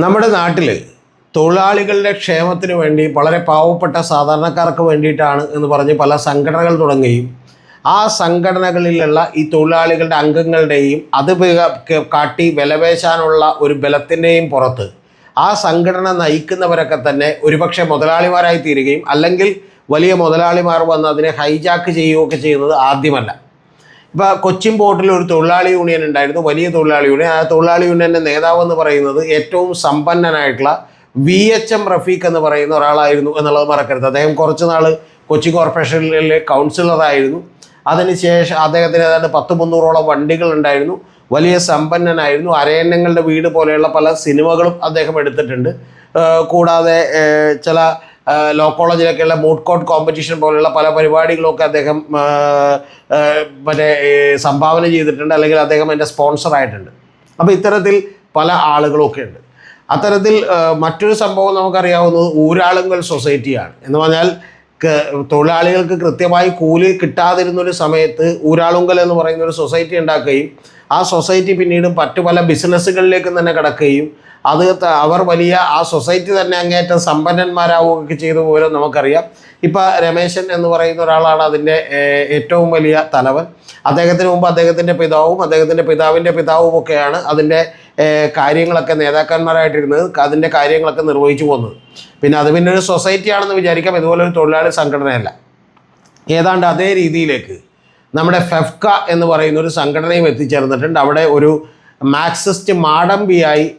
നമ്മുടെ നാട്ടിൽ തൊഴിലാളികളുടെ ക്ഷേമത്തിന് വേണ്ടി വളരെ പാവപ്പെട്ട സാധാരണക്കാർക്ക് വേണ്ടിയിട്ടാണ് എന്ന് പറഞ്ഞ് പല സംഘടനകൾ തുടങ്ങുകയും ആ സംഘടനകളിലുള്ള ഈ തൊഴിലാളികളുടെ അംഗങ്ങളുടെയും അത് കാട്ടി വിലപേശാനുള്ള ഒരു ബലത്തിന്റെയും പുറത്ത് ആ സംഘടന നയിക്കുന്നവരൊക്കെ തന്നെ ഒരുപക്ഷെ മുതലാളിമാരായി തീരുകയും അല്ലെങ്കിൽ വലിയ മുതലാളിമാർ വന്ന് അതിനെ ഹൈജാക്ക് ചെയ്യുകയൊക്കെ ചെയ്യുന്നത് ആദ്യമല്ല. ഇപ്പോൾ കൊച്ചിൻ പോർട്ടിൽ ഒരു തൊഴിലാളി യൂണിയൻ ഉണ്ടായിരുന്നു വലിയ തൊഴിലാളി യൂണിയൻ. ആ തൊഴിലാളി യൂണിയന്റെ നേതാവ് എന്ന് പറയുന്നത് ഏറ്റവും സമ്പന്നനായിട്ടുള്ള വി എച്ച് എം റഫീഖ് എന്ന് പറയുന്ന ഒരാളായിരുന്നു എന്നുള്ളത് മറക്കരുത്. അദ്ദേഹം കുറച്ച് നാൾ കൊച്ചി കോർപ്പറേഷനിലെ കൗൺസിലറായിരുന്നു അതിനുശേഷം അദ്ദേഹത്തിന് ഏതാണ്ട് പത്ത് മുന്നൂറോളം വണ്ടികൾ ഉണ്ടായിരുന്നു. വലിയ സമ്പന്നനായിരുന്നു. അരയന്നങ്ങളുടെ വീട് പോലെയുള്ള പല സിനിമകളും അദ്ദേഹം എടുത്തിട്ടുണ്ട്. കൂടാതെ ചില ലോ കോളേജിലൊക്കെയുള്ള മൂഡ് കോട്ട് കോമ്പറ്റീഷൻ പോലുള്ള പല പരിപാടികളൊക്കെ അദ്ദേഹം മറ്റേ സംഭാവന ചെയ്തിട്ടുണ്ട് അല്ലെങ്കിൽ അദ്ദേഹം എന്റെ സ്പോൺസർ ആയിട്ടുണ്ട്. അപ്പോൾ ഇത്തരത്തിൽ പല ആളുകളൊക്കെ ഉണ്ട്. അത്തരത്തിൽ മറ്റൊരു സംഭവം നമുക്കറിയാവുന്നത് ഊരാളുങ്കൽ സൊസൈറ്റിയാണ്. എന്ന് പറഞ്ഞാൽ തൊഴിലാളികൾക്ക് കൃത്യമായി കൂലി കിട്ടാതിരുന്നൊരു സമയത്ത് ഊരാളുങ്കൽ എന്ന് പറയുന്ന ഒരു സൊസൈറ്റി ഉണ്ടാക്കുകയും ആ സൊസൈറ്റി പിന്നീട് മറ്റു പല ബിസിനസ്സുകളിലേക്കും തന്നെ കിടക്കുകയും അത് അവർ വലിയ ആ സൊസൈറ്റി തന്നെ അങ്ങേറ്റം സമ്പന്നന്മാരാവുകയൊക്കെ ചെയ്തു പോലും നമുക്കറിയാം. ഇപ്പം രമേശൻ എന്ന് പറയുന്ന ഒരാളാണ് അതിന്റെ ഏറ്റവും വലിയ തലവൻ. അദ്ദേഹത്തിന് മുമ്പ് അദ്ദേഹത്തിന്റെ പിതാവും അദ്ദേഹത്തിന്റെ പിതാവിന്റെ പിതാവും ഒക്കെയാണ് അതിന്റെ കാര്യങ്ങളൊക്കെ നേതാക്കന്മാരായിട്ടിരുന്നത് അതിന്റെ കാര്യങ്ങളൊക്കെ നിർവഹിച്ചു പോകുന്നത്. പിന്നെ അത് പിന്നെ ഒരു സൊസൈറ്റിയാണെന്ന് വിചാരിക്കാം ഇതുപോലെ ഒരു തൊഴിലാളി സംഘടനയല്ല. ഏതാണ്ട് അതേ രീതിയിലേക്ക് നമ്മുടെ ഫെഫ്ക എന്ന് പറയുന്ന ഒരു സംഘടനയും എത്തിച്ചേർന്നിട്ടുണ്ട്. അവിടെ ഒരു മാർക്സിസ്റ്റ് മാടമ്പിയായി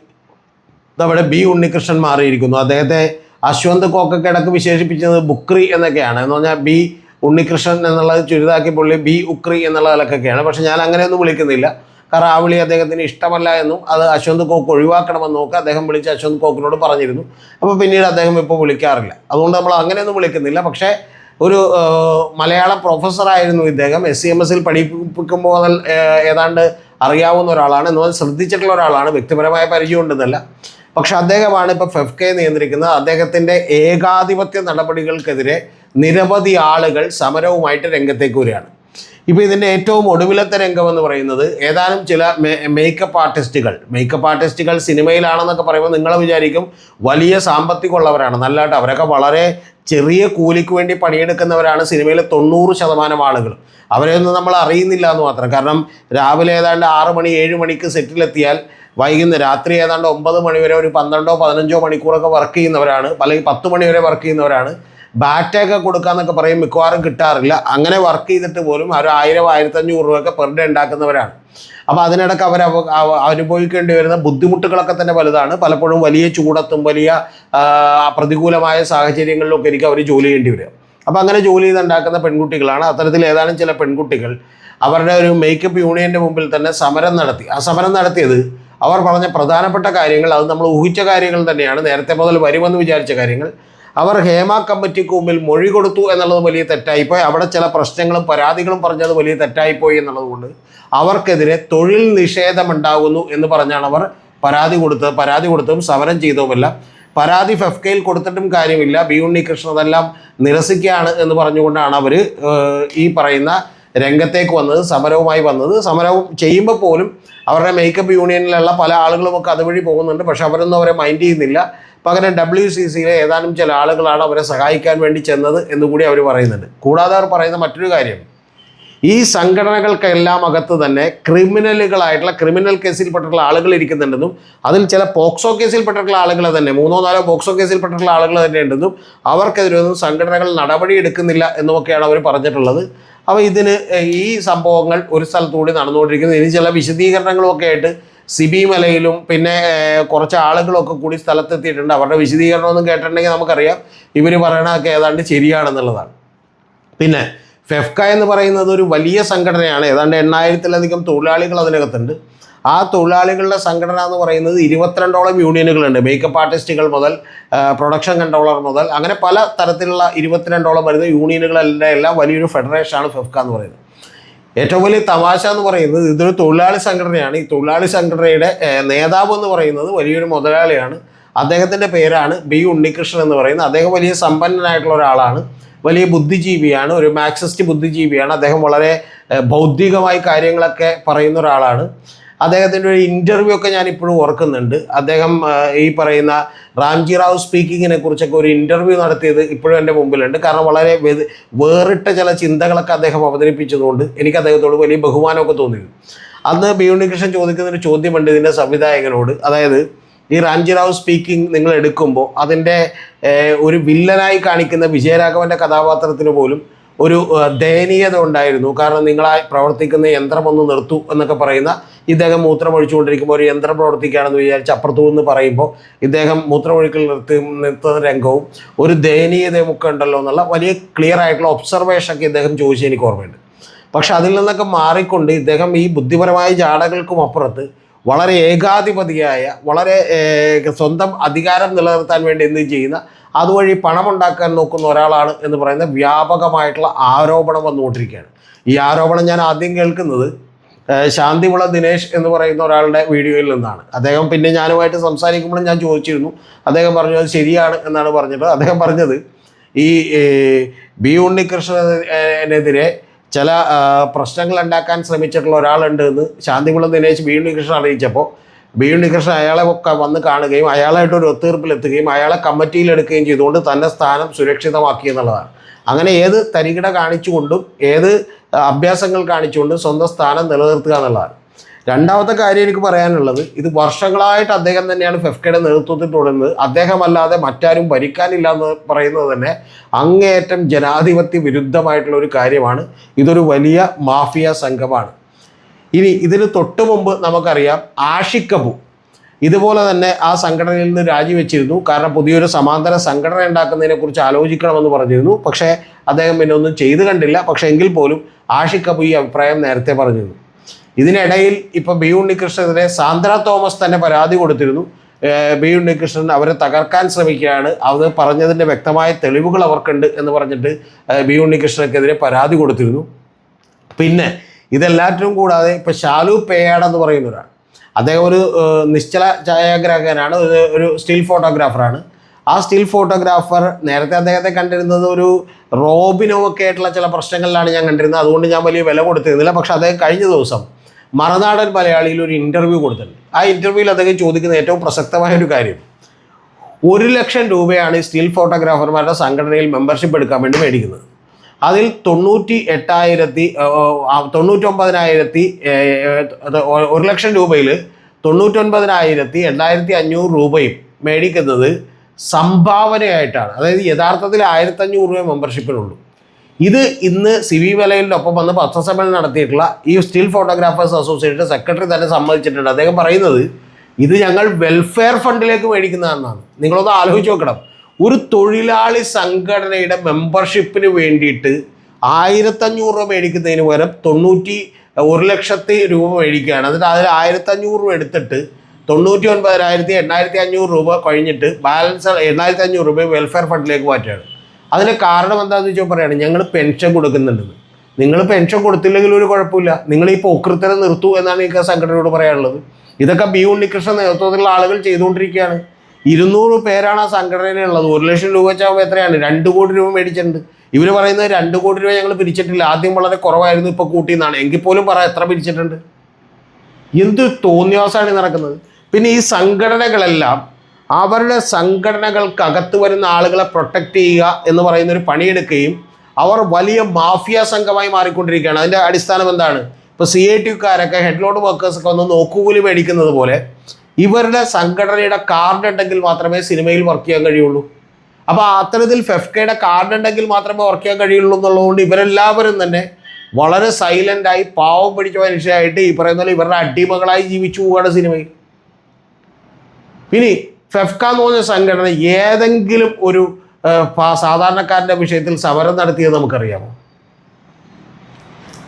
നമ്മുടെ ബി ഉണ്ണികൃഷ്ണൻ മാറിയിരിക്കുന്നു. അദ്ദേഹത്തെ അശ്വന്ത് കോക്കക്കിടക്ക് വിശേഷിപ്പിച്ചത് ബുക്രി എന്നൊക്കെയാണ്. എന്ന് പറഞ്ഞാൽ ബി ഉണ്ണികൃഷ്ണൻ എന്നുള്ളത് ചുരിതാക്കി പുള്ളി ബി ഉക്രി എന്നുള്ള നിലക്കൊക്കെയാണ് പക്ഷെ ഞാൻ അങ്ങനെയൊന്നും വിളിക്കുന്നില്ല. കാരണം ആ വിളി അദ്ദേഹത്തിന് ഇഷ്ടമല്ല എന്നും അത് അശ്വന്ത് കോക്ക് ഒഴിവാക്കണമെന്നും ഒക്കെ അദ്ദേഹം വിളിച്ച് അശ്വന്ത് കോക്കിനോട് പറഞ്ഞിരുന്നു. അപ്പോൾ പിന്നീട് അദ്ദേഹം ഇപ്പോൾ വിളിക്കാറില്ല. അതുകൊണ്ട് നമ്മൾ അങ്ങനെയൊന്നും വിളിക്കുന്നില്ല. പക്ഷേ ഒരു മലയാള പ്രൊഫസറായിരുന്നു ഇദ്ദേഹം. എസ് സി എം എസിൽ പഠിപ്പിക്കുമ്പോൾ മുതൽ ഏതാണ്ട് അറിയാവുന്ന ഒരാളാണ്. എന്നാൽ ശ്രദ്ധിച്ചിട്ടുള്ള ഒരാളാണ്. വ്യക്തിപരമായ പരിചയം ഉണ്ടെന്നല്ല. പക്ഷെ അദ്ദേഹമാണ് ഇപ്പോൾ ഫെഫ്കെ നിയന്ത്രിക്കുന്നത്. അദ്ദേഹത്തിന്റെ ഏകാധിപത്യ നടപടികൾക്കെതിരെ നിരവധി ആളുകൾ സമരവുമായിട്ട് രംഗത്തേക്ക് വരികയാണ്. ഇപ്പോൾ ഇതിന്റെ ഏറ്റവും ഒടുവിലത്തെ രംഗം എന്ന് പറയുന്നത് ഏതാനും ചില മേക്കപ്പ് ആർട്ടിസ്റ്റുകൾ മേക്കപ്പ് ആർട്ടിസ്റ്റുകൾ സിനിമയിലാണെന്നൊക്കെ പറയുമ്പോൾ നിങ്ങൾ വിചാരിക്കും വലിയ സാമ്പത്തികമുള്ളവരാണ്. നല്ലതായിട്ട് അവരൊക്കെ വളരെ ചെറിയ കൂലിക്ക് വേണ്ടി പണിയെടുക്കുന്നവരാണ് സിനിമയിലെ തൊണ്ണൂറ് ശതമാനം ആളുകൾ അവരെയൊന്നും നമ്മൾ അറിയുന്നില്ല എന്ന് മാത്രം. കാരണം രാവിലെ ഏതാണ്ട് ആറ് മണി ഏഴ് മണിക്ക് സെറ്റിലെത്തിയാൽ വൈകുന്നേരം രാത്രി ഏതാണ്ട് ഒമ്പത് മണി വരെ ഒരു പന്ത്രണ്ടോ പതിനഞ്ചോ മണിക്കൂറൊക്കെ വർക്ക് ചെയ്യുന്നവരാണ്. അല്ലെങ്കിൽ പത്ത് മണി വരെ വർക്ക് ചെയ്യുന്നവരാണ്. ബാറ്റൊക്കെ കൊടുക്കാന്നൊക്കെ പറയും മിക്കവാറും കിട്ടാറില്ല. അങ്ങനെ വർക്ക് ചെയ്തിട്ട് പോലും ഒരു ആയിരം ആയിരത്തഞ്ഞൂറ് രൂപയൊക്കെ പെർ ഡേ ഉണ്ടാക്കുന്നവരാണ്. അപ്പോൾ അതിനിടയ്ക്ക് അവർ അവ- അവ- അനുഭവിക്കേണ്ടി വരുന്ന ബുദ്ധിമുട്ടുകളൊക്കെ തന്നെ വലുതാണ്. പലപ്പോഴും വലിയ ചൂടത്തും വലിയ പ്രതികൂലമായ സാഹചര്യങ്ങളിലൊക്കെ ആയിരിക്കും അവർ ജോലി ചെയ്യേണ്ടി വരിക. അപ്പോൾ അങ്ങനെ ജോലി ചെയ്തുണ്ടാക്കുന്ന പെൺകുട്ടികളാണ്. അത്തരത്തിൽ ഏതാനും ചില പെൺകുട്ടികൾ അവരുടെ ഒരു മേക്കപ്പ് യൂണിയന്റെ മുമ്പിൽ തന്നെ സമരം നടത്തി. ആ സമരം നടത്തിയത് അവർ പറഞ്ഞ പ്രധാനപ്പെട്ട കാര്യങ്ങൾ അത് നമ്മൾ ഊഹിച്ച കാര്യങ്ങൾ തന്നെയാണ്. നേരത്തെ മുതൽ വരുമെന്ന് വിചാരിച്ച കാര്യങ്ങൾ. അവർ ഹേമ കമ്മിറ്റിക്ക് മുമ്പിൽ മൊഴി കൊടുത്തു എന്നുള്ളത് വലിയ തെറ്റായിപ്പോയി അവിടെ ചില പ്രശ്നങ്ങളും പരാതികളും പറഞ്ഞത് വലിയ തെറ്റായിപ്പോയി എന്നുള്ളതുകൊണ്ട് അവർക്കെതിരെ തൊഴിൽ നിഷേധമുണ്ടാകുന്നു എന്ന് പറഞ്ഞാണ് അവർ പരാതി കൊടുത്തത് പരാതി കൊടുത്തും സമരം ചെയ്തതുമല്ല പരാതി ഫെഫ്കയിൽ കൊടുത്തിട്ടും കാര്യമില്ല. ബി ഉണ്ണികൃഷ്ണൻ അതെല്ലാം നിരസിക്കുകയാണ് എന്ന് പറഞ്ഞുകൊണ്ടാണ് അവർ ഈ പറയുന്ന രംഗത്തേക്ക് വന്നത് സമരവുമായി വന്നത്. സമരവും ചെയ്യുമ്പോൾ പോലും അവരുടെ മേക്കപ്പ് യൂണിയനിലുള്ള പല ആളുകളുമൊക്കെ അതുവഴി പോകുന്നുണ്ട്. പക്ഷെ അവരൊന്നും അവരെ മൈൻഡ് ചെയ്യുന്നില്ല. പകരം ഡബ്ല്യു സി സിയിലെ ഏതാനും ചില ആളുകളാണ് അവരെ സഹായിക്കാൻ വേണ്ടി ചെന്നത് എന്നുകൂടി അവർ പറയുന്നുണ്ട്. കൂടാതെ അവർ പറയുന്ന മറ്റൊരു കാര്യം. ഈ സംഘടനകൾക്കെല്ലാം അകത്ത് തന്നെ ക്രിമിനലുകളായിട്ടുള്ള ക്രിമിനൽ കേസിൽപ്പെട്ടിട്ടുള്ള ആളുകൾ ഇരിക്കുന്നുണ്ടെന്നും അതിൽ ചില പോക്സോ കേസിൽപ്പെട്ടിട്ടുള്ള ആളുകൾ തന്നെ മൂന്നോ നാലോ പോക്സോ കേസിൽപ്പെട്ടിട്ടുള്ള ആളുകൾ തന്നെ ഉണ്ടെന്നും അവർക്കെതിരെ ഒന്നും സംഘടനകൾ നടപടി എടുക്കുന്നില്ല എന്നുമൊക്കെയാണ് അവർ പറഞ്ഞിട്ടുള്ളത്. അപ്പോൾ ഇതിന് ഈ സംഭവങ്ങൾ ഒരു സ്ഥലത്തുകൂടി നടന്നുകൊണ്ടിരിക്കുന്നത് ഇനി ചില വിശദീകരണങ്ങളുമൊക്കെ ആയിട്ട് സിബി മലയിലും പിന്നെ കുറച്ച് ആളുകളൊക്കെ കൂടി സ്ഥലത്തെത്തിയിട്ടുണ്ട്. അവരുടെ വിശദീകരണമൊന്നും കേട്ടിട്ടുണ്ടെങ്കിൽ നമുക്കറിയാം. ഇവർ പറയണതൊക്കെ ഏതാണ്ട് ശരിയാണെന്നുള്ളതാണ്. പിന്നെ ഫെഫ്ക എന്ന് പറയുന്നത് ഒരു വലിയ സംഘടനയാണ്. ഏതാണ്ട് എണ്ണായിരത്തിലധികം തൊഴിലാളികൾ അതിനകത്തുണ്ട്. ആ തൊഴിലാളികളുടെ സംഘടന എന്ന് പറയുന്നത് ഇരുപത്തിരണ്ടോളം യൂണിയനുകളുണ്ട്. മേക്കപ്പ് ആർട്ടിസ്റ്റുകൾ മുതൽ പ്രൊഡക്ഷൻ കൺട്രോളർ മുതൽ അങ്ങനെ പല തരത്തിലുള്ള ഇരുപത്തിരണ്ടോളം വരുന്ന യൂണിയനുകളുടെ എല്ലാം വലിയൊരു ഫെഡറേഷനാണ് ഫെഫ്ക എന്ന് പറയുന്നത്. ഏറ്റവും വലിയ തമാശ എന്ന് പറയുന്നത് ഇതൊരു തൊഴിലാളി സംഘടനയാണ്. ഈ തൊഴിലാളി സംഘടനയുടെ നേതാവ് എന്ന് പറയുന്നത് വലിയൊരു മുതലാളിയാണ്. അദ്ദേഹത്തിന്റെ പേരാണ് ബി ഉണ്ണികൃഷ്ണൻ എന്ന് പറയുന്നത്. അദ്ദേഹം വലിയ സമ്പന്നനായിട്ടുള്ള ഒരാളാണ്. വലിയ ബുദ്ധിജീവിയാണ് ഒരു മാക്സിസ്റ്റ് ബുദ്ധിജീവിയാണ്. അദ്ദേഹം വളരെ ബൗദ്ധികമായി കാര്യങ്ങളൊക്കെ പറയുന്ന ഒരാളാണ്. അദ്ദേഹത്തിന്റെ ഒരു ഇന്റർവ്യൂ ഒക്കെ ഞാൻ ഇപ്പോഴും ഓർക്കുന്നുണ്ട്. അദ്ദേഹം ഈ പറയുന്ന റാംജി റാവു സ്പീക്കിങ്ങിനെ കുറിച്ചൊക്കെ ഒരു ഇന്റർവ്യൂ നടത്തിയത് ഇപ്പോഴും എന്റെ മുമ്പിലുണ്ട്. കാരണം വളരെ വേറിട്ട ചില ചിന്തകളൊക്കെ അദ്ദേഹം അവതരിപ്പിച്ചതുകൊണ്ട് എനിക്ക് അദ്ദേഹത്തോട് വലിയ ബഹുമാനമൊക്കെ തോന്നിയിരുന്നു അന്ന് ബി ഉണ്ണികൃഷ്ണൻ ചോദിക്കുന്ന ഒരു ചോദ്യമുണ്ട് ഇതിന്റെ സംവിധായകനോട്. അതായത് ഈ റാംജി റാവു സ്പീക്കിംഗ് നിങ്ങൾ എടുക്കുമ്പോൾ അതിന്റെ ഒരു വില്ലനായി കാണിക്കുന്ന വിജയരാഘവന്റെ കഥാപാത്രത്തിന് പോലും ഒരു ദയനീയത ഉണ്ടായിരുന്നു. കാരണം നിങ്ങളായി പ്രവർത്തിക്കുന്ന യന്ത്രം ഒന്ന് നിർത്തൂ എന്നൊക്കെ പറയുന്ന ഇദ്ദേഹം മൂത്രം ഒഴിച്ചുകൊണ്ടിരിക്കുമ്പോൾ ഒരു യന്ത്രം പ്രവർത്തിക്കുകയാണെന്ന് വിചാരിച്ച് അപ്പുറത്തു നിന്ന് പറയുമ്പോൾ ഇദ്ദേഹം മൂത്രമൊഴിക്കൽ നിർത്തി നിർത്തുന്ന രംഗവും ഒരു ദയനീയതയും ഒക്കെ ഉണ്ടല്ലോ എന്നുള്ള വലിയ ക്ലിയർ ആയിട്ടുള്ള ഒബ്സർവേഷൻ ഒക്കെ ഇദ്ദേഹം ചോദിച്ചു എനിക്ക് ഓർമ്മയുണ്ട്. പക്ഷെ അതിൽ നിന്നൊക്കെ മാറിക്കൊണ്ട് ഇദ്ദേഹം ഈ ബുദ്ധിപരമായ ജാടകൾക്കും അപ്പുറത്ത് വളരെ ഏകാധിപതിയായ വളരെ സ്വന്തം അധികാരം നിലനിർത്താൻ വേണ്ടി എന്തും ചെയ്യുന്ന അതുവഴി പണമുണ്ടാക്കാൻ നോക്കുന്ന ഒരാളാണ് എന്ന് പറയുന്ന വ്യാപകമായിട്ടുള്ള ആരോപണം വന്നുകൊണ്ടിരിക്കുകയാണ്. ഈ ആരോപണം ഞാൻ ആദ്യം കേൾക്കുന്നത് ശാന്തിമുള ദിനേശ് എന്ന് പറയുന്ന ഒരാളുടെ വീഡിയോയിൽ നിന്നാണ്. അദ്ദേഹം പിന്നെ ഞാനുമായിട്ട് സംസാരിക്കുമ്പോഴും ഞാൻ ചോദിച്ചിരുന്നു. അദ്ദേഹം പറഞ്ഞു അത് ശരിയാണ് എന്നാണ് പറഞ്ഞിട്ട് അദ്ദേഹം പറഞ്ഞത് ഈ ബി ഉണ്ണികൃഷ്ണനെതിരെ ചില പ്രശ്നങ്ങൾ ഉണ്ടാക്കാൻ ശ്രമിച്ചിട്ടുള്ള ഒരാളുണ്ട് എന്ന് ശാന്തിമുള ദിനേശ് ബി ഉണ്ണികൃഷ്ണൻ അറിയിച്ചപ്പോൾ ബി ഉണ്ണികൃഷ്ണൻ അയാളെ വന്ന് കാണുകയും അയാളായിട്ട് ഒരു ഒത്തീർപ്പിലെത്തുകയും അയാളെ കമ്മിറ്റിയിലെടുക്കുകയും ചെയ്തുകൊണ്ട് തന്റെ സ്ഥാനം സുരക്ഷിതമാക്കി എന്നുള്ളതാണ്. അങ്ങനെ ഏത് തരികിട കാണിച്ചുകൊണ്ടും ഏത് അഭ്യാസങ്ങൾ കാണിച്ചുകൊണ്ടും സ്വന്തം സ്ഥാനം നിലനിർത്തുക എന്നുള്ളതാണ്. രണ്ടാമത്തെ കാര്യം എനിക്ക് പറയാനുള്ളത് ഇത് വർഷങ്ങളായിട്ട് അദ്ദേഹം തന്നെയാണ് ഫെഫ്കയുടെ നേതൃത്വത്തിൽ തുടരുന്നത്. അദ്ദേഹമല്ലാതെ മറ്റാരും ഭരിക്കാനില്ല എന്ന് പറയുന്നത് തന്നെ അങ്ങേയറ്റം ജനാധിപത്യ വിരുദ്ധമായിട്ടുള്ള ഒരു കാര്യമാണ്. ഇതൊരു വലിയ മാഫിയ സംഘമാണ്. ഇനി ഇതിന് തൊട്ട് മുമ്പ് നമുക്കറിയാം ആഷിക്കബു. ഇതുപോലെ തന്നെ ആ സംഘടനയിൽ നിന്ന് രാജിവെച്ചിരുന്നു. കാരണം പുതിയൊരു സമാന്തര സംഘടന ഉണ്ടാക്കുന്നതിനെ കുറിച്ച് ആലോചിക്കണമെന്ന് പറഞ്ഞിരുന്നു. പക്ഷേ അദ്ദേഹം പിന്നെ ഒന്നും ചെയ്തു കണ്ടില്ല. പക്ഷെ എങ്കിൽ പോലും ആഷിക്കബു ഈ അഭിപ്രായം നേരത്തെ പറഞ്ഞിരുന്നു. ഇതിനിടയിൽ ഇപ്പോൾ ബി ഉണ്ണികൃഷ്ണനെതിരെ സാന്ദ്ര തോമസ് തന്നെ പരാതി കൊടുത്തിരുന്നു. ബി ഉണ്ണികൃഷ്ണൻ അവരെ തകർക്കാൻ ശ്രമിക്കുകയാണ്. അത് പറഞ്ഞതിന്റെ വ്യക്തമായ തെളിവുകൾ അവർക്കുണ്ട് എന്ന് പറഞ്ഞിട്ട് ബി ഉണ്ണികൃഷ്ണനക്കെതിരെ പരാതി കൊടുത്തിരുന്നു. പിന്നെ ഇതെല്ലാറ്റിനും കൂടാതെ ഇപ്പോൾ ഷാലു പേയാട് എന്ന് പറയുന്ന ഒരാൾ അദ്ദേഹം ഒരു നിശ്ചല ഛായാഗ്രാഹകനാണ് ഒരു ഒരു സ്റ്റിൽ ഫോട്ടോഗ്രാഫറാണ് ആ സ്റ്റിൽ ഫോട്ടോഗ്രാഫർ നേരത്തെ അദ്ദേഹത്തെ കണ്ടിരുന്നത് ഒരു റോബിനോ ഒക്കെ ആയിട്ടുള്ള ചില പ്രശ്നങ്ങളിലാണ് ഞാൻ കണ്ടിരുന്നത്. അതുകൊണ്ട് ഞാൻ വലിയ വില കൊടുത്തിരുന്നില്ല. പക്ഷെ അദ്ദേഹം കഴിഞ്ഞ ദിവസം മറനാടൻ മലയാളിയിൽ ഒരു ഇന്റർവ്യൂ കൊടുത്തിട്ടുണ്ട്. ആ ഇന്റർവ്യൂവിൽ അദ്ദേഹം ചോദിക്കുന്ന ഏറ്റവും പ്രസക്തമായ ഒരു കാര്യം. ഒരു ലക്ഷം രൂപയാണ് ഈ സ്റ്റിൽ ഫോട്ടോഗ്രാഫർമാരുടെ സംഘടനയിൽ മെമ്പർഷിപ്പ് എടുക്കാൻ വേണ്ടി മേടിക്കുന്നത്. അതിൽ തൊണ്ണൂറ്റി എട്ടായിരത്തി തൊണ്ണൂറ്റൊമ്പതിനായിരത്തി ഒരു ലക്ഷം രൂപയിൽ തൊണ്ണൂറ്റൊൻപതിനായിരത്തി എണ്ണായിരത്തി അഞ്ഞൂറ് രൂപയും മേടിക്കുന്നത് സംഭാവനയായിട്ടാണ്. അതായത് യഥാർത്ഥത്തിൽ ആയിരത്തഞ്ഞൂറ് രൂപ മെമ്പർഷിപ്പിനുള്ളൂ ഇത് ഇന്ന് സി വി വലയിലിന്റെ ഒപ്പം വന്ന് പത്രസമ്മേളനം നടത്തിയിട്ടുള്ള ഈ സ്റ്റിൽ ഫോട്ടോഗ്രാഫേഴ്സ് അസോസിയേഷൻ സെക്രട്ടറി തന്നെ സമ്മതിച്ചിട്ടുണ്ട്. അദ്ദേഹം പറയുന്നത് ഇത് ഞങ്ങൾ വെൽഫെയർ ഫണ്ടിലേക്ക് മേടിക്കുന്നതെന്നാണ് നിങ്ങളൊന്ന് ആലോചിച്ച് നോക്കണം. ഒരു തൊഴിലാളി സംഘടനയുടെ മെമ്പർഷിപ്പിന് വേണ്ടിയിട്ട് ആയിരത്തഞ്ഞൂറ് രൂപ മേടിക്കുന്നതിന് പകരം തൊണ്ണൂറ്റി ഒരു ലക്ഷത്തി രൂപ മേടിക്കുകയാണ്. എന്നിട്ട് അതിൽ ആയിരത്തഞ്ഞൂറ് രൂപ എടുത്തിട്ട് തൊണ്ണൂറ്റി ഒൻപതിനായിരത്തി എണ്ണായിരത്തി അഞ്ഞൂറ് രൂപ കഴിഞ്ഞിട്ട് ബാലൻസ് എണ്ണായിരത്തി അഞ്ഞൂറ് രൂപ വെൽഫെയർ ഫണ്ടിലേക്ക് മാറ്റുകയാണ്. അതിന് കാരണം എന്താണെന്ന് വെച്ചാൽ പറയുകയാണ് ഞങ്ങൾ പെൻഷൻ കൊടുക്കുന്നുണ്ടെന്ന് നിങ്ങൾ പെൻഷൻ കൊടുത്തില്ലെങ്കിൽ ഒരു കുഴപ്പമില്ല. നിങ്ങൾ ഈ പോക്കൃത്തരം നിർത്തൂ എന്നാണ് എനിക്ക് സംഘടനയോട് പറയാനുള്ളത്. ഇതൊക്കെ ബി ഉണ്ണികൃഷ്ണൻ നേതൃത്വത്തിലുള്ള ആളുകൾ ചെയ്തുകൊണ്ടിരിക്കുകയാണ്. ഇരുന്നൂറ് പേരാണ് ആ സംഘടനയിലുള്ളത് ഒരു ലക്ഷം രൂപ വെച്ചാൽ എത്രയാണ്? രണ്ട് കോടി രൂപ മേടിച്ചിട്ടുണ്ട്. ഇവർ പറയുന്നത് രണ്ട് കോടി രൂപ ഞങ്ങൾ പിരിച്ചിട്ടില്ല. ആദ്യം വളരെ കുറവായിരുന്നു ഇപ്പോൾ കൂട്ടിയെന്നാണ്. എങ്കിൽ പോലും പറ എത്ര പിരിച്ചിട്ടുണ്ട്? എന്ത് തോന്നിയാസാണ് നടക്കുന്നത്. പിന്നെ ഈ സംഘടനകളെല്ലാം അവരുടെ സംഘടനകൾക്കകത്ത് വരുന്ന ആളുകളെ പ്രൊട്ടക്റ്റ് ചെയ്യുക എന്ന് പറയുന്ന ഒരു പണിയെടുക്കുകയും അവർ വലിയ മാഫിയ സംഘമായി മാറിക്കൊണ്ടിരിക്കുകയാണ്. അതിന്റെ അടിസ്ഥാനം എന്താണ്? ഇപ്പോൾ സി ഐ ടിക്കാരൊക്കെ ഹെഡ്ലോഡ് വർക്കേഴ്സൊക്കെ ഒന്ന് നോക്കുകൂലി മേടിക്കുന്നത് പോലെ ഇവരുടെ സംഘടനയുടെ കാർഡ് ഉണ്ടെങ്കിൽ മാത്രമേ സിനിമയിൽ വർക്ക് ചെയ്യാൻ കഴിയുള്ളൂ. അപ്പോൾ അത്തരത്തിൽ ഫെഫ്കയുടെ കാർഡ് ഉണ്ടെങ്കിൽ മാത്രമേ വർക്ക് ചെയ്യാൻ കഴിയുള്ളൂ എന്നുള്ളതുകൊണ്ട് ഇവരെല്ലാവരും തന്നെ വളരെ സൈലന്റായി പാവം പിടിച്ച മനുഷ്യരായിട്ട് ഈ പറയുന്ന പോലെ ഇവരുടെ അടിമകളായി ജീവിച്ചു പോവുകയാണ് സിനിമയിൽ ഇനി ഫെഫ്ക എന്ന് പറഞ്ഞ സംഘടന ഏതെങ്കിലും ഒരു സാധാരണക്കാരന്റെ വിഷയത്തിൽ സമരം നടത്തിയത് നമുക്കറിയാമോ?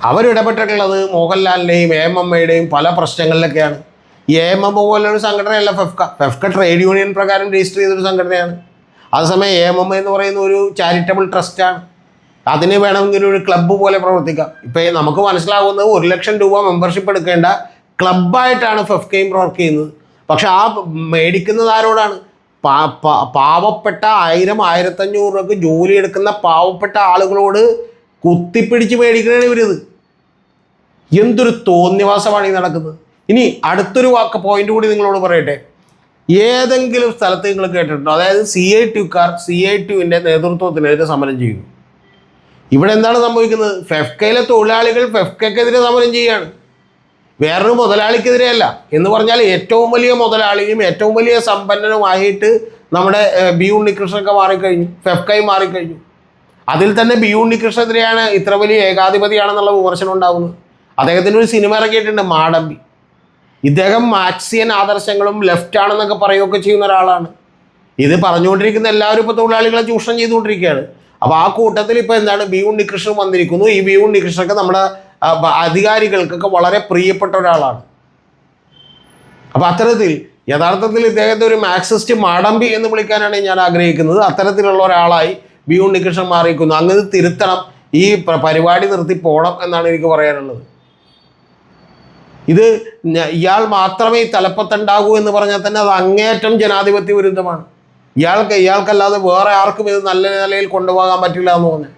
അവരിടപെട്ടിട്ടുള്ളത് മോഹൻലാലിന്റെയും എ എം പല പ്രശ്നങ്ങളിലൊക്കെയാണ്. എ എം പോലൊരു സംഘടനയല്ല ഫെഫ്ക. ഫെഫ്ക ട്രേഡ് യൂണിയൻ പ്രകാരം രജിസ്റ്റർ ചെയ്തൊരു സംഘടനയാണ്. അതേസമയം എ എം എന്ന് പറയുന്ന ഒരു ചാരിറ്റബിൾ ട്രസ്റ്റാണ് അതിന് വേണമെങ്കിൽ ഒരു ക്ലബ്ബ് പോലെ പ്രവർത്തിക്കാം. ഇപ്പം നമുക്ക് മനസ്സിലാകുന്നത് ഒരു ലക്ഷം രൂപ മെമ്പർഷിപ്പ് എടുക്കേണ്ട ക്ലബ്ബായിട്ടാണ് ഫെഫ്കയും പ്രവർക്ക് ചെയ്യുന്നത്. പക്ഷെ ആ മേടിക്കുന്നത് ആരോടാണ്? പാവപ്പെട്ട ആയിരം ആയിരത്തഞ്ഞൂറ് രൂപക്ക് ജോലി എടുക്കുന്ന പാവപ്പെട്ട ആളുകളോട് കുത്തിപ്പിടിച്ച് മേടിക്കണേ ഇവരിത്. എന്തൊരു തോന്നിവാസമാണ് ഈ നടക്കുന്നത്. ഇനി അടുത്തൊരു വാക്ക് പോയിന്റ് കൂടി നിങ്ങളോട് പറയട്ടെ. ഏതെങ്കിലും സ്ഥലത്ത് നിങ്ങൾ കേട്ടിട്ടുണ്ടോ? അതായത് സി ഐ ടിക്കാർ സി ഐ ടിയുവിന്റെ നേതൃത്വത്തിനെതിരെ സമരം ചെയ്യുന്നു. ഇവിടെ എന്താണ് സംഭവിക്കുന്നത്? ഫെഫ്കയിലെ തൊഴിലാളികൾ ഫെഫ്കയ്ക്കെതിരെ സമരം ചെയ്യുകയാണ്. വേറൊരു മുതലാളിക്കെതിരെയല്ല. എന്ന് പറഞ്ഞാൽ ഏറ്റവും വലിയ മുതലാളിയും ഏറ്റവും വലിയ സമ്പന്നനുമായിട്ട് നമ്മുടെ ബി ഉണ്ണികൃഷ്ണനൊക്കെ മാറിക്കഴിഞ്ഞു. ഫെഫ്കൈ മാറിക്കഴിഞ്ഞു. അതിൽ തന്നെ ബി ഉണ്ണികൃഷ്ണനെതിരെയാണ് ഇത്ര വലിയ ഏകാധിപതിയാണെന്നുള്ള വിമർശനം ഉണ്ടാകുന്നത് അദ്ദേഹത്തിന്റെ ഒരു സിനിമ ഇറക്കിയിട്ടുണ്ട് മാടമ്പി. ഇദ്ദേഹം മാക്സിയൻ ആദർശങ്ങളും ലെഫ്റ്റ് ആണെന്നൊക്കെ പറയുകയൊക്കെ ചെയ്യുന്ന ഒരാളാണ്. ഇത് പറഞ്ഞുകൊണ്ടിരിക്കുന്ന എല്ലാവരും ഇപ്പോൾ തൊഴിലാളികളെ ചൂഷണം ചെയ്തുകൊണ്ടിരിക്കുകയാണ്. അപ്പോൾ ആ കൂട്ടത്തിൽ ഇപ്പോൾ എന്താണ് ബി ഉണ്ണികൃഷ്ണൻ വന്നിരിക്കുന്നു. ഈ ബി ഉണ്ണികൃഷ്ണനൊക്കെ നമ്മുടെ അധികാരികൾക്കൊക്കെ വളരെ പ്രിയപ്പെട്ട ഒരാളാണ്. അപ്പോൾ അത്തരത്തിൽ യഥാർത്ഥത്തിൽ ഇദ്ദേഹത്തെ ഒരു മാക്സിസ്റ്റ് മാടമ്പി എന്ന് വിളിക്കാനാണ് ഞാൻ ആഗ്രഹിക്കുന്നത്. അത്തരത്തിലുള്ള ഒരാളായി ബി ഉണ്ണികൃഷ്ണൻ മാറിയിരിക്കുന്നു. അങ്ങനെ തിരുത്തണം. ഈ പരിപാടി നിർത്തി പോകണം എന്നാണ് എനിക്ക് പറയാനുള്ളത്. ഇത് ഇയാൾ മാത്രമേ തലപ്പത്തുണ്ടാകൂ എന്ന് പറഞ്ഞാൽ തന്നെ അത് അങ്ങേറ്റം ജനാധിപത്യ വിരുദ്ധമാണ്. ഇയാൾക്ക് ഇയാൾക്കല്ലാതെ വേറെ ആർക്കും ഇത് നല്ല നിലയിൽ കൊണ്ടുപോകാൻ പറ്റില്ല എന്ന് പറഞ്ഞു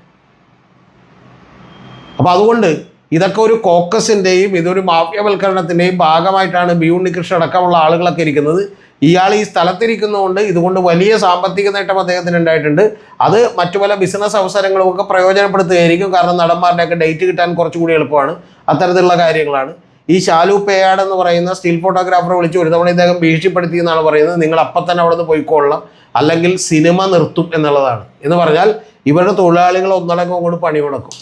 അപ്പോൾ അതുകൊണ്ട് ഇതൊക്കെ ഒരു കോക്കസിന്റെയും ഇതൊരു മാഫ്യവൽക്കരണത്തിന്റെയും ഭാഗമായിട്ടാണ് ബി ഉണ്ണികൃഷ്ണൻ അടക്കമുള്ള ആളുകളൊക്കെ ഇരിക്കുന്നത്. ഇയാൾ ഈ സ്ഥലത്തിരിക്കുന്നതുകൊണ്ട് ഇതുകൊണ്ട് വലിയ സാമ്പത്തിക നേട്ടം അദ്ദേഹത്തിന് ഉണ്ടായിട്ടുണ്ട്. അത് മറ്റു പല ബിസിനസ് അവസരങ്ങളും ഒക്കെ പ്രയോജനപ്പെടുത്തുകയായിരിക്കും. കാരണം നടന്മാരുടെയൊക്കെ ഡേറ്റ് കിട്ടാൻ കുറച്ചുകൂടി എളുപ്പമാണ്. അത്തരത്തിലുള്ള കാര്യങ്ങളാണ്. ഈ ശാലു പേയാട് എന്ന് പറയുന്ന സ്റ്റിൽ ഫോട്ടോഗ്രാഫറെ വിളിച്ച് ഒരു തവണ ഇദ്ദേഹം ഭീഷണിപ്പെടുത്തി എന്നാണ് പറയുന്നത്. നിങ്ങൾ അപ്പം തന്നെ അവിടെ നിന്ന് പോയിക്കൊള്ളണം. അല്ലെങ്കിൽ സിനിമ നിർത്തും എന്നുള്ളതാണ്. എന്ന് പറഞ്ഞാൽ ഇവരുടെ തൊഴിലാളികൾ ഒന്നടങ്കം കൊണ്ട് പണി കൊടുക്കും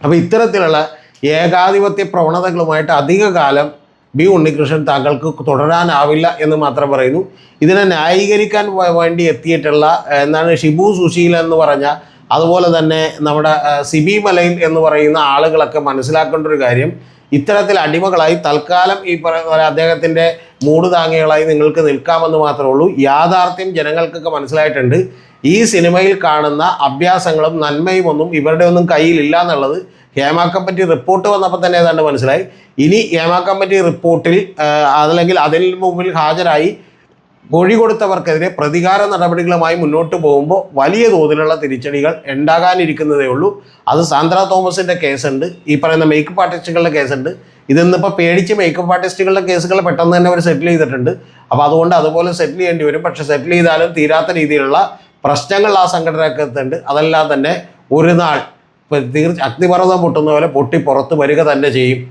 അപ്പോൾ ഇത്തരത്തിലുള്ള ഏകാധിപത്യ പ്രവണതകളുമായിട്ട് അധിക കാലം ബി ഉണ്ണികൃഷ്ണൻ താങ്കൾക്ക് തുടരാനാവില്ല എന്ന് മാത്രം പറയുന്നു. ഇതിനെ ന്യായീകരിക്കാൻ വേണ്ടി എത്തിയിട്ടുള്ള എന്താണ് ഷിബു സുശീൽ എന്ന് പറഞ്ഞ അതുപോലെ തന്നെ നമ്മുടെ സിബി മലയിൽ എന്ന് പറയുന്ന ആളുകളൊക്കെ മനസ്സിലാക്കേണ്ട ഒരു കാര്യം ഇത്തരത്തിൽ അടിമകളായി തൽക്കാലം ഈ പറയുന്ന അദ്ദേഹത്തിന്റെ മൂട് താങ്ങികളായി നിങ്ങൾക്ക് നിൽക്കാമെന്ന് മാത്രമേ ഉള്ളൂ. യാഥാർത്ഥ്യം ജനങ്ങൾക്കൊക്കെ മനസ്സിലായിട്ടുണ്ട്. ഈ സിനിമയിൽ കാണുന്ന അഭ്യാസങ്ങളും നന്മയും ഒന്നും ഇവരുടെ ഒന്നും കയ്യിലില്ല എന്നുള്ളത് ഹേമ കമ്മിറ്റി റിപ്പോർട്ട് വന്നപ്പോൾ തന്നെ ഏതാണ്ട് മനസ്സിലായി. ഇനി ഹേമ കമ്മിറ്റി റിപ്പോർട്ടിൽ അതല്ലെങ്കിൽ അതിന് മുമ്പിൽ ഹാജരായി മൊഴി കൊടുത്തവർക്കെതിരെ പ്രതികാര നടപടികളുമായി മുന്നോട്ട് പോകുമ്പോൾ വലിയ തോതിലുള്ള തിരിച്ചടികൾ ഉണ്ടാകാനിരിക്കുന്നതേ ഉള്ളൂ. അത് സാന്ദ്ര തോമസിന്റെ കേസുണ്ട്. ഈ പറയുന്ന മേക്കപ്പ് ആർട്ടിസ്റ്റുകളുടെ കേസുണ്ട്. ഇതിന്നിപ്പോൾ പേടിച്ച് മേക്കപ്പ് ആർട്ടിസ്റ്റുകളുടെ കേസുകൾ പെട്ടെന്ന് തന്നെ അവർ സെറ്റിൽ ചെയ്തിട്ടുണ്ട്. അപ്പോൾ അതുകൊണ്ട് അതുപോലെ സെറ്റിൽ ചെയ്യേണ്ടി വരും. പക്ഷെ സെറ്റിൽ ചെയ്താലും തീരാത്ത രീതിയിലുള്ള പ്രശ്നങ്ങൾ ആ സംഘടനക്കകത്തുണ്ട് അതെല്ലാം തന്നെ ഒരു നാൾ തീർച്ച അഗ്നിപർവതം പൊട്ടുന്ന പോലെ പൊട്ടി പുറത്ത് വരിക തന്നെ ചെയ്യും.